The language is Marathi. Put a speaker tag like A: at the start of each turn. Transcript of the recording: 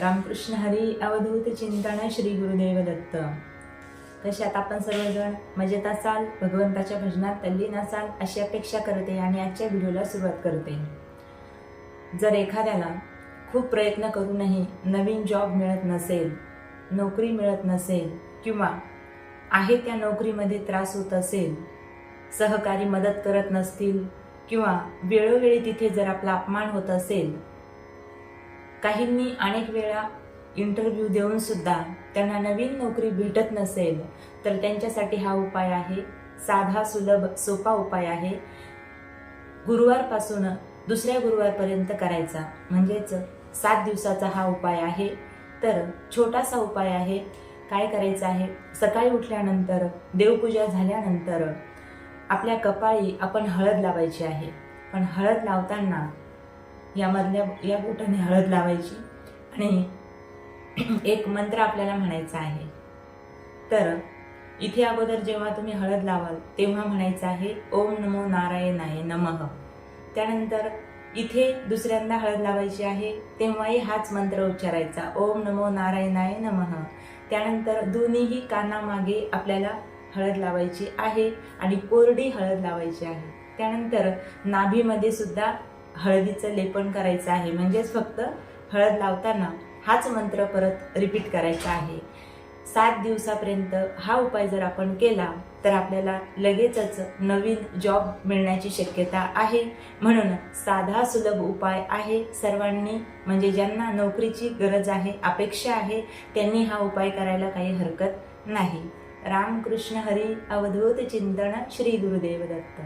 A: रामकृष्ण हरी अवधूत चिंतन श्री गुरुदेव दत्त. कशात आपण सर्वजण मजेत असाल भगवंताच्या भजनात तल्लीन असाल अशी अपेक्षा करते आणि आजच्या व्हिडिओला सुरुवात करते. जर एखाद्याला खूप प्रयत्न करूनही नवीन जॉब मिळत नसेल नोकरी मिळत नसेल किंवा आहे त्या नोकरीमध्ये त्रास होत असेल सहकारी मदत करत नसतील किंवा वेळोवेळी तिथे जर आपला अपमान होत असेल काहींनी अनेक वेळा इंटरव्ह्यू देऊन सुद्धा त्यांना नवीन नोकरी भेटत नसेल तर त्यांच्यासाठी हा उपाय आहे. साधा सुलभ सोपा उपाय आहे. गुरुवारपासून दुसऱ्या गुरुवारपर्यंत करायचा. म्हणजेच सात दिवसाचा हा उपाय आहे. तर छोटासा उपाय आहे. काय करायचं आहे? सकाळी उठल्यानंतर देवपूजा झाल्यानंतर आपल्या कपाळी आपण हळद लावायची आहे. पण हळद लावताना यामधल्या या बोटाने हळद लावायची. आणि एक मंत्र आपल्याला म्हणायचा आहे. तर इथे अगोदर जेव्हा तुम्ही हळद लावाल तेव्हा म्हणायचं आहे ओम नमो नारायणाय नमः. त्यानंतर इथे दुसऱ्यांदा हळद लावायची आहे तेव्हाही हाच मंत्र उच्चारायचा ओम नमो नारायणाय नमः. त्यानंतर दोन्हीही कानामागे आपल्याला हळद लावायची आहे आणि कोरडी हळद लावायची आहे. त्यानंतर नाभीमध्ये सुद्धा हळदीचं लेपन करायचं आहे. म्हणजेच फक्त हळद लावताना हाच मंत्र परत रिपीट करायचा आहे. सात दिवसापर्यंत हा उपाय जर आपण केला तर आपल्याला लगेचच नवीन जॉब मिळण्याची शक्यता आहे. म्हणून साधा सुलभ उपाय आहे सर्वांनी म्हणजे ज्यांना नोकरीची गरज आहे अपेक्षा आहे त्यांनी हा उपाय करायला काही हरकत नाही. रामकृष्ण हरी अवधूत चिंतन श्री गुरुदेव दत्त.